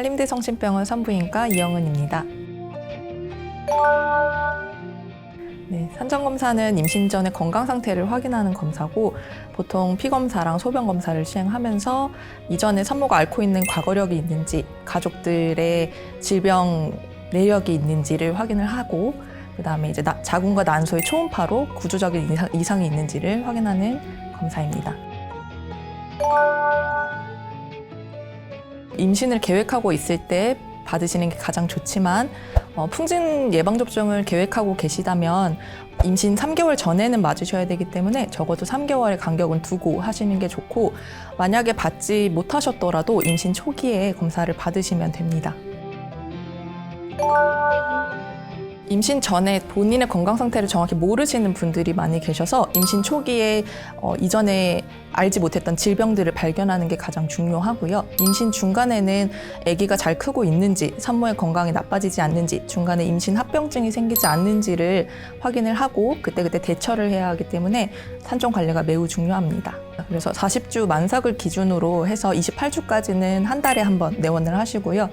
한림대 성심병원 산부인과 이영은입니다. 네, 산전 검사는 임신 전의 건강 상태를 확인하는 검사고 보통 피 검사랑 소변 검사를 시행하면서 이전에 산모가 앓고 있는 과거력이 있는지 가족들의 질병 내력이 있는지를 확인을 하고 그다음에 이제 나- 자궁과 난소의 초음파로 구조적인 이상, 이상이 있는지를 확인하는 검사입니다. 임신을 계획하고 있을 때 받으시는 게 가장 좋지만 어, 풍진 예방 접종을 계획하고 계시다면 임신 3개월 전에는 맞으셔야 되기 때문에 적어도 3개월의 간격은 두고 하시는 게 좋고 만약에 받지 못하셨더라도 임신 초기에 검사를 받으시면 됩니다. 임신 전에 본인의 건강 상태를 정확히 모르시는 분들이 많이 계셔서 임신 초기에 어, 이전에 알지 못했던 질병들을 발견하는 게 가장 중요하고요. 임신 중간에는 아기가 잘 크고 있는지, 산모의 건강이 나빠지지 않는지, 중간에 임신 합병증이 생기지 않는지를 확인을 하고 그때그때 대처를 해야 하기 때문에 산정 관리가 매우 중요합니다. 그래서 40주 만삭을 기준으로 해서 28주까지는 한 달에 한 번 내원을 하시고요.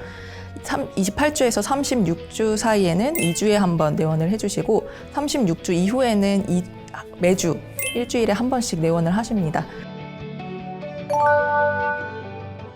28주에서 36주 사이에는 2주에 한 번 내원을 해주시고 36주 이후에는 이- 매주 일주일에 한 번씩 내원을 하십니다.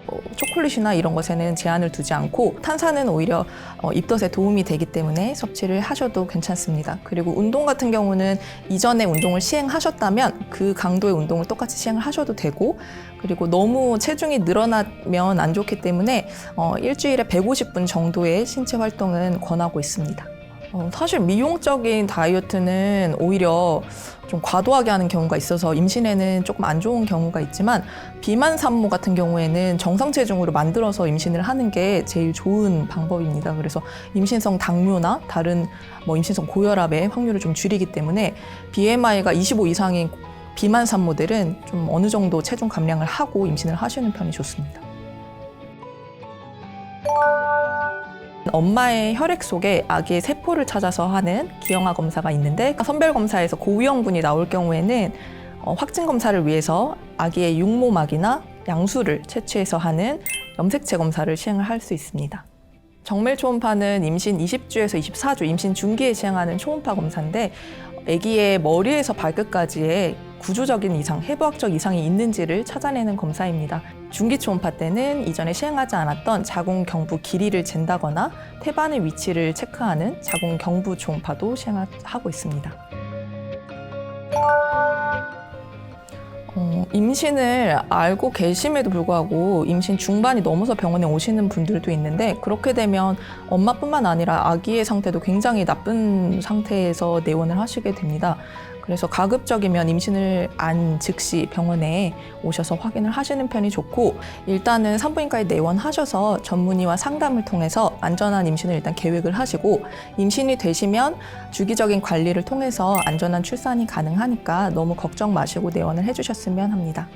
어, 초콜릿이나 이런 것에는 제한을 두지 않고 탄산은 오히려 어, 입덧에 도움이 되기 때문에 섭취를 하셔도 괜찮습니다. 그리고 운동 같은 경우는 이전에 운동을 시행하셨다면 그 강도의 운동을 똑같이 시행을 하셔도 되고 그리고 너무 체중이 늘어나면 안 좋기 때문에 어, 일주일에 150분 정도의 신체 활동은 권하고 있습니다. 어, 사실 미용적인 다이어트는 오히려 좀 과도하게 하는 경우가 있어서 임신에는 조금 안 좋은 경우가 있지만 비만 산모 같은 경우에는 정상 체중으로 만들어서 임신을 하는 게 제일 좋은 방법입니다. 그래서 임신성 당뇨나 다른 뭐 임신성 고혈압의 확률을 좀 줄이기 때문에 BMI가 25 이상인 비만 산모들은 좀 어느 정도 체중 감량을 하고 임신을 하시는 편이 좋습니다. 엄마의 혈액 속에 아기의 세포를 찾아서 하는 기형아 검사가 있는데 선별 검사에서 고위험군이 나올 경우에는 어, 확진 검사를 위해서 아기의 육모막이나 양수를 채취해서 하는 염색체 검사를 시행을 할 수 있습니다. 정밀 초음파는 임신 20주에서 24주 임신 중기에 시행하는 초음파 검사인데 아기의 머리에서 발끝까지의 구조적인 이상, 해부학적 이상이 있는지를 찾아내는 검사입니다. 중기 초음파 때는 이전에 시행하지 않았던 자궁 경부 길이를 잰다거나 태반의 위치를 체크하는 자궁 경부 초음파도 시행하고 있습니다. 어, 임신을 알고 계심에도 불구하고 임신 중반이 넘어서 병원에 오시는 분들도 있는데 그렇게 되면 엄마뿐만 아니라 아기의 상태도 굉장히 나쁜 상태에서 내원을 하시게 됩니다. 그래서 가급적이면 임신을 안 즉시 병원에 오셔서 확인을 하시는 편이 좋고 일단은 산부인과에 내원하셔서 전문의와 상담을 통해서 안전한 임신을 일단 계획을 하시고 임신이 되시면 주기적인 관리를 통해서 안전한 출산이 가능하니까 너무 걱정 마시고 내원을 해주셨으면 합니다.